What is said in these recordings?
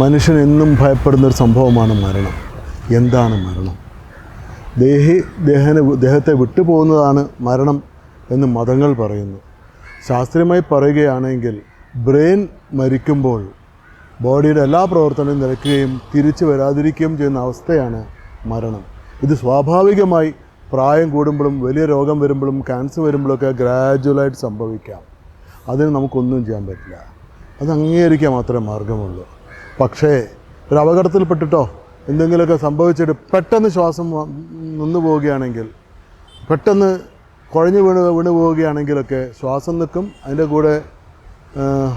മനുഷ്യൻ എന്നും ഭയപ്പെടുന്ന ഒരു സംഭവമാണ് മരണം. എന്താണ് മരണം? ദേഹി ദേഹന ദേഹത്തെ വിട്ടുപോകുന്നതാണ് മരണം എന്ന് മതങ്ങൾ പറയുന്നു. ശാസ്ത്രീയമായി പറയുകയാണെങ്കിൽ ബ്രെയിൻ മരിക്കുമ്പോൾ ബോഡിയുടെ എല്ലാ പ്രവർത്തനവും നിലയ്ക്കുകയും തിരിച്ചു വരാതിരിക്കുകയും ചെയ്യുന്ന അവസ്ഥയാണ് മരണം. ഇത് സ്വാഭാവികമായി പ്രായം കൂടുമ്പോഴും വലിയ രോഗം വരുമ്പോഴും ക്യാൻസർ വരുമ്പോഴൊക്കെ ഗ്രാജുവലായിട്ട് സംഭവിക്കാം. അതിന് നമുക്കൊന്നും ചെയ്യാൻ പറ്റില്ല. അത് അംഗീകരിക്കാൻ മാത്രമേ മാർഗമുള്ളൂ. പക്ഷേ ഒരു അപകടത്തിൽപ്പെട്ടിട്ടോ എന്തെങ്കിലുമൊക്കെ സംഭവിച്ചിട്ട് പെട്ടെന്ന് ശ്വാസം നിന്നു പോവുകയാണെങ്കിൽ പെട്ടെന്ന് കുഴഞ്ഞു വീണ് വീണ് പോവുകയാണെങ്കിലൊക്കെ ശ്വാസം നിൽക്കും. അതിന്റെ കൂടെ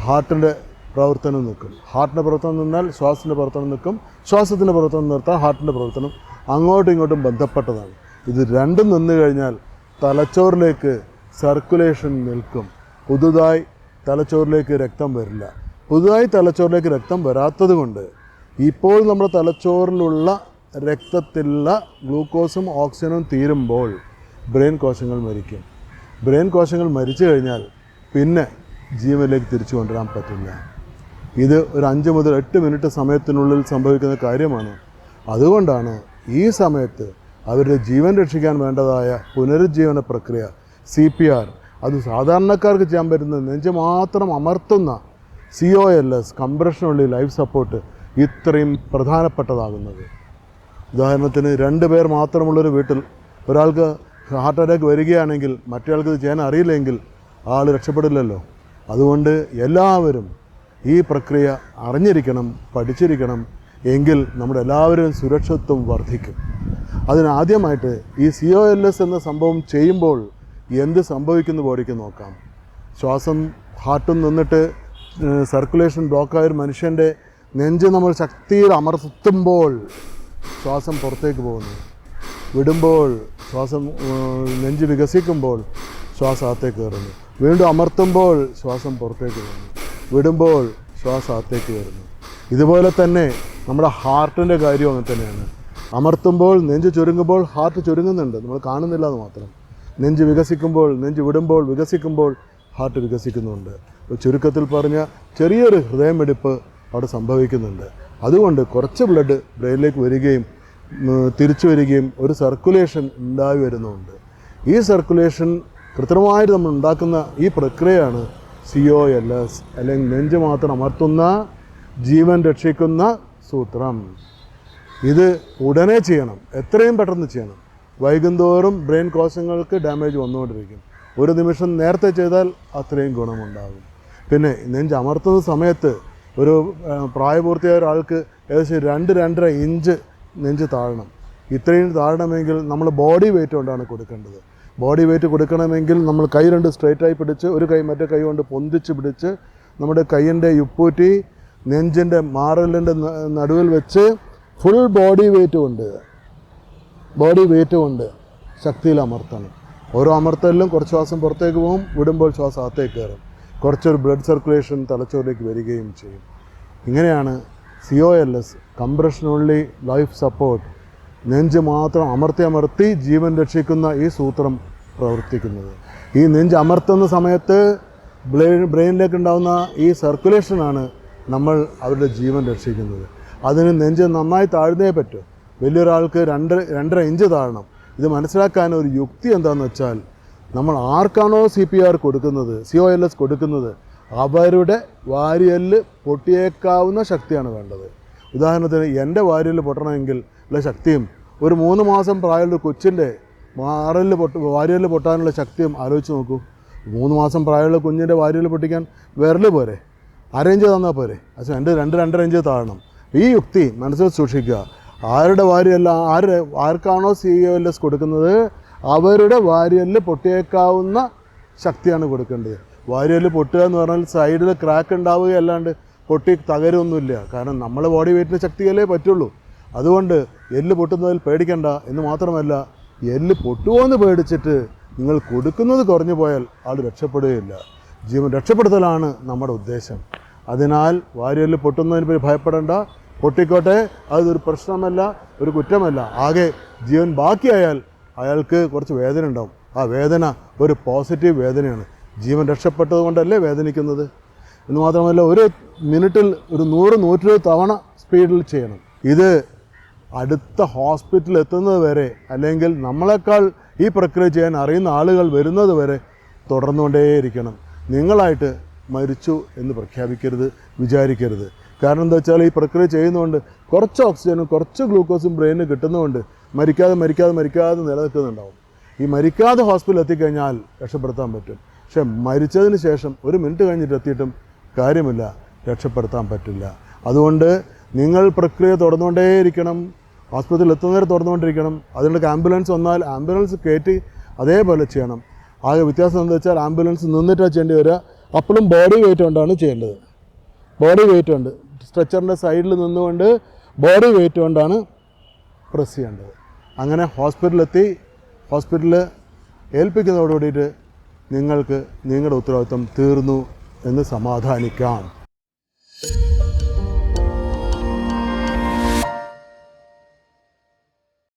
ഹാർട്ടിന്റെ പ്രവർത്തനം നിൽക്കും. ഹാർട്ടിന്റെ പ്രവർത്തനം നിന്നാൽ ശ്വാസത്തിന്റെ പ്രവർത്തനം നിൽക്കും. ശ്വാസത്തിന്റെ പ്രവർത്തനം നിർത്താൻ ഹാർട്ടിന്റെ പ്രവർത്തനം അങ്ങോട്ടും ഇങ്ങോട്ടും ബന്ധപ്പെട്ടതാണ്. ഇത് രണ്ടും നിന്നു കഴിഞ്ഞാൽ തലച്ചോറിലേക്ക് സർക്കുലേഷൻ നിൽക്കും. പുതുതായി തലച്ചോറിലേക്ക് രക്തം വരില്ല. പുതുതായി തലച്ചോറിലേക്ക് രക്തം വരാത്തത് കൊണ്ട് ഇപ്പോൾ നമ്മുടെ തലച്ചോറിലുള്ള രക്തത്തിലുള്ള ഗ്ലൂക്കോസും ഓക്സിജനും തീരുമ്പോൾ ബ്രെയിൻ കോശങ്ങൾ മരിക്കും. ബ്രെയിൻ കോശങ്ങൾ മരിച്ചു കഴിഞ്ഞാൽ പിന്നെ ജീവനിലേക്ക് തിരിച്ചു കൊണ്ടുവരാൻ പറ്റില്ല. ഇത് ഒരു അഞ്ച് മുതൽ എട്ട് മിനിറ്റ് സമയത്തിനുള്ളിൽ സംഭവിക്കുന്ന കാര്യമാണ്. അതുകൊണ്ടാണ് ഈ സമയത്ത് അവരുടെ ജീവൻ രക്ഷിക്കാൻ വേണ്ടതായ പുനരുജ്ജീവന പ്രക്രിയ സി പി ആർ അത് സാധാരണക്കാർക്ക് ചെയ്യാൻ പറ്റുന്ന നെഞ്ച് മാത്രം അമർത്തുന്ന സി ഒ എൽ എസ് കംപ്രഷനുള്ളിൽ ലൈഫ് സപ്പോർട്ട് ഇത്രയും പ്രധാനപ്പെട്ടതാകുന്നത്. ഉദാഹരണത്തിന് രണ്ട് പേർ മാത്രമുള്ളൊരു വീട്ടിൽ ഒരാൾക്ക് ഹാർട്ട് അറ്റാക്ക് വരികയാണെങ്കിൽ മറ്റേയാൾക്ക് ഇത് ചെയ്യാൻ അറിയില്ലെങ്കിൽ ആൾ രക്ഷപ്പെടില്ലല്ലോ. അതുകൊണ്ട് എല്ലാവരും ഈ പ്രക്രിയ അറിഞ്ഞിരിക്കണം പഠിച്ചിരിക്കണം എങ്കിൽ നമ്മുടെ എല്ലാവരും സുരക്ഷിത്വം വർദ്ധിക്കും. അതിനാദ്യമായിട്ട് ഈ സി ഒ എൽ എസ് എന്ന സംഭവം ചെയ്യുമ്പോൾ എന്ത് സംഭവിക്കുന്നു ബോഡിക്ക് നോക്കാം. ശ്വാസം ഹാർട്ടും നിന്നിട്ട് സർക്കുലേഷൻ ബ്ലോക്കായ ഒരു മനുഷ്യന്റെ നെഞ്ച് നമ്മൾ ശക്തിയിൽ അമർത്തുമ്പോൾ ശ്വാസം പുറത്തേക്ക് പോകുന്നു. വിടുമ്പോൾ ശ്വാസം നെഞ്ച് വികസിക്കുമ്പോൾ ശ്വാസം അകത്തേക്ക് കയറുന്നു. വീണ്ടും അമർത്തുമ്പോൾ ശ്വാസം പുറത്തേക്ക് വരുന്നു വിടുമ്പോൾ ശ്വാസം അകത്തേക്ക് കയറുന്നു. ഇതുപോലെ തന്നെ നമ്മുടെ ഹാർട്ടിന്റെ കാര്യം അങ്ങനെ തന്നെയാണ്. അമർത്തുമ്പോൾ നെഞ്ച് ചുരുങ്ങുമ്പോൾ ഹാർട്ട് ചുരുങ്ങുന്നുണ്ട്. നമ്മൾ കാണുന്നില്ല എന്ന് മാത്രം. നെഞ്ച് വികസിക്കുമ്പോൾ നെഞ്ച് വിടുമ്പോൾ വികസിക്കുമ്പോൾ ഹാർട്ട് വികസിക്കുന്നുണ്ട്. ചുരുക്കത്തിൽ പറഞ്ഞ ചെറിയൊരു ഹൃദയമിടിപ്പ് അവിടെ സംഭവിക്കുന്നുണ്ട്. അതുകൊണ്ട് കുറച്ച് ബ്ലഡ് ബ്രെയിനിലേക്ക് വരികയും തിരിച്ചു വരികയും ഒരു സർക്കുലേഷൻ ഉണ്ടായി വരുന്നുണ്ട്. ഈ സർക്കുലേഷൻ കൃത്രിമമായിട്ട് നമ്മൾ ഉണ്ടാക്കുന്ന ഈ പ്രക്രിയയാണ് സി ഒ എൽ എസ് അല്ലെങ്കിൽ നെഞ്ച് മാത്രം അമർത്തുന്ന ജീവൻ രക്ഷിക്കുന്ന സൂത്രം. ഇത് ഉടനെ ചെയ്യണം. എത്രയും പെട്ടെന്ന് ചെയ്യണം. വൈകുന്തോറും ബ്രെയിൻ കോശങ്ങൾക്ക് ഡാമേജ് വന്നുകൊണ്ടിരിക്കും. ഒരു നിമിഷം നേരത്തെ ചെയ്താൽ അത്രയും ഗുണമുണ്ടാകും. പിന്നെ നെഞ്ച് അമർത്തുന്ന സമയത്ത് ഒരു പ്രായപൂർത്തിയായ ഒരാൾക്ക് ഏകദേശം രണ്ട് രണ്ടര ഇഞ്ച് നെഞ്ച് താഴണം. ഇത്രയും താഴണമെങ്കിൽ നമ്മൾ ബോഡി വെയിറ്റ് കൊണ്ടാണ് കൊടുക്കേണ്ടത്. ബോഡി വെയിറ്റ് കൊടുക്കണമെങ്കിൽ നമ്മൾ കൈ രണ്ട് സ്ട്രൈറ്റ് ആയി പിടിച്ച് ഒരു കൈ മറ്റേ കൈ കൊണ്ട് പൊന്തിച്ച് പിടിച്ച് നമ്മുടെ കൈയിന്റെ ഉപ്പൂറ്റി നെഞ്ചിന്റെ മാറലിന്റെ നടുവിൽ വെച്ച് ഫുൾ ബോഡി വെയിറ്റ് കൊണ്ട് ബോഡി വെയിറ്റ് കൊണ്ട് ശക്തിയിൽ അമർത്തണം. ഓരോ അമർത്തലിലും കുറച്ച് ശ്വാസം പുറത്തേക്ക് പോകും വിടുമ്പോൾ ശ്വാസം അകത്തേക്ക് കയറും. കുറച്ചൊരു ബ്ലഡ് സർക്കുലേഷൻ തലച്ചോറിലേക്ക് വരികയും ചെയ്യും. ഇങ്ങനെയാണ് C O L S compression only life support നെഞ്ച് മാത്രം അമർത്തി അമർത്തി ജീവൻ രക്ഷിക്കുന്ന ഈ സൂത്രം പ്രവർത്തിക്കുന്നത്. ഈ നെഞ്ച് അമർത്തുന്ന സമയത്ത് ബ്രെയിൻ ബ്രെയിനിലേക്ക് ഉണ്ടാകുന്ന ഈ സർക്കുലേഷനാണ് നമ്മൾ അവരുടെ ജീവൻ രക്ഷിക്കുന്നത്. അതിന് നെഞ്ച് നന്നായി താഴ്ന്നേ പറ്റൂ. വലിയൊരാൾക്ക് രണ്ട് രണ്ടര ഇഞ്ച് താഴണം. ഇത് മനസ്സിലാക്കാൻ ഒരു യുക്തി എന്താണെന്ന് വെച്ചാൽ നമ്മൾ ആർക്കാണോ സി പി ആർ കൊടുക്കുന്നത് സി ഒ എൽ എസ് കൊടുക്കുന്നത് അവരുടെ വാരിയൽ പൊട്ടിയേക്കാവുന്ന ശക്തിയാണ് വേണ്ടത്. ഉദാഹരണത്തിന് എന്റെ വാരിയൽ പൊട്ടണമെങ്കിൽ ഉള്ള ശക്തിയും ഒരു മൂന്ന് മാസം പ്രായമുള്ള കൊച്ചിന്റെ മാറൽ പൊട്ട് വാരിയൽ പൊട്ടാനുള്ള ശക്തിയും ആലോചിച്ച് നോക്കൂ. മൂന്ന് മാസം പ്രായമുള്ള കുഞ്ഞിന്റെ വാരിയൽ പൊട്ടിക്കാൻ വിരൽ പോരെ. അരയിഞ്ച് തന്നാൽ പോരെ. അച്ഛൻ എന്റെ രണ്ട് രണ്ട് ഇഞ്ച് താഴണം. ഈ യുക്തി മനസ്സിൽ സൂക്ഷിക്കുക. ആരുടെ വാരിയല്ല ആര് ആർക്കാണോ സി എൽ എസ് കൊടുക്കുന്നത്? അവരുടെ വാരിയലിൽ പൊട്ടിയേക്കാവുന്ന ശക്തിയാണ് കൊടുക്കേണ്ടത്. വാരിയൽ പൊട്ടുക എന്ന് പറഞ്ഞാൽ സൈഡിൽ ക്രാക്ക് ഉണ്ടാവുകയല്ലാണ്ട് പൊട്ടി തകരൊന്നുമില്ല കാരണം നമ്മൾ ബോഡി വെയിറ്റിന് ശക്തിയല്ലേ പറ്റുള്ളൂ. അതുകൊണ്ട് എല്ല് പൊട്ടുന്നതിൽ പേടിക്കണ്ട എന്ന് മാത്രമല്ല എല്ല് പൊട്ടുമോ എന്ന് പേടിച്ചിട്ട് നിങ്ങൾ കൊടുക്കുന്നത് കുറഞ്ഞു പോയാൽ ആൾ രക്ഷപ്പെടുകയില്ല. ജീവൻ രക്ഷപ്പെടുത്തലാണ് നമ്മുടെ ഉദ്ദേശം. അതിനാൽ വാരിയൽ പൊട്ടുന്നതിന് ഭയപ്പെടേണ്ട. പൊട്ടിക്കോട്ടെ അതൊരു പ്രശ്നമല്ല ഒരു കുറ്റമല്ല. ആകെ ജീവൻ ബാക്കിയായാൽ അയാൾക്ക് കുറച്ച് വേദന ഉണ്ടാവും. ആ വേദന ഒരു പോസിറ്റീവ് വേദനയാണ്. ജീവൻ രക്ഷപ്പെട്ടത് കൊണ്ടല്ലേ വേദനിക്കുന്നത്? എന്ന് മാത്രമല്ല ഒരു മിനിറ്റിൽ ഒരു നൂറ് നൂറ്റിരുപത് തവണ സ്പീഡിൽ ചെയ്യണം. ഇത് അടുത്ത ഹോസ്പിറ്റലിൽ എത്തുന്നത് വരെ അല്ലെങ്കിൽ നമ്മളെക്കാൾ ഈ പ്രക്രിയ ചെയ്യാൻ അറിയുന്ന ആളുകൾ വരുന്നത് വരെ തുടർന്നുകൊണ്ടേയിരിക്കണം. നിങ്ങളായിട്ട് മരിച്ചു എന്ന് പ്രഖ്യാപിക്കരുത് വിചാരിക്കരുത്. കാരണം എന്താ വെച്ചാൽ ഈ പ്രക്രിയ ചെയ്യുന്നതുകൊണ്ട് കുറച്ച് ഓക്സിജനും കുറച്ച് ഗ്ലൂക്കോസും ബ്രെയിനിന് കിട്ടുന്നതുകൊണ്ട് മരിക്കാതെ മരിക്കാതെ മരിക്കാതെ നിലനിൽക്കുന്നുണ്ടാവും. ഈ മരിക്കാതെ ഹോസ്പിറ്റലിൽ എത്തിക്കഴിഞ്ഞാൽ രക്ഷപ്പെടുത്താൻ പറ്റും. പക്ഷെ മരിച്ചതിന് ശേഷം ഒരു മിനിറ്റ് കഴിഞ്ഞിട്ട് എത്തിയിട്ടും കാര്യമില്ല. രക്ഷപ്പെടുത്താൻ പറ്റില്ല. അതുകൊണ്ട് നിങ്ങൾ പ്രക്രിയ തുടർന്നുകൊണ്ടേയിരിക്കണം. ഹോസ്പിറ്റലിൽ എത്തുന്നവരെ തുറന്നുകൊണ്ടിരിക്കണം അതിനിടയ്ക്ക് ആംബുലൻസ് വന്നാൽ ആംബുലൻസ് കയറ്റി അതേപോലെ ചെയ്യണം. ആകെ വ്യത്യാസം എന്താ വെച്ചാൽ ആംബുലൻസ് നിന്നിട്ടാണ് ചെയ്യേണ്ടി വരിക. അപ്പോഴും ബോഡി വെയിറ്റ് കൊണ്ടാണ് ചെയ്യേണ്ടത്. ബോഡി വെയിറ്റ് ഉണ്ട്. സ്ട്രെച്ചറിന്റെ സൈഡിൽ നിന്നുകൊണ്ട് ബോഡി വെയിറ്റ് കൊണ്ടാണ് പ്രസ് ചെയ്യേണ്ടത്. അങ്ങനെ ഹോസ്പിറ്റലിലെത്തി ഹോസ്പിറ്റലിൽ ഏൽപ്പിക്കുന്നതോടുകൂടിയിട്ട് നിങ്ങൾക്ക് നിങ്ങളുടെ ഉത്തരവാദിത്വം തീർന്നു എന്ന് സമാധാനിക്കാം.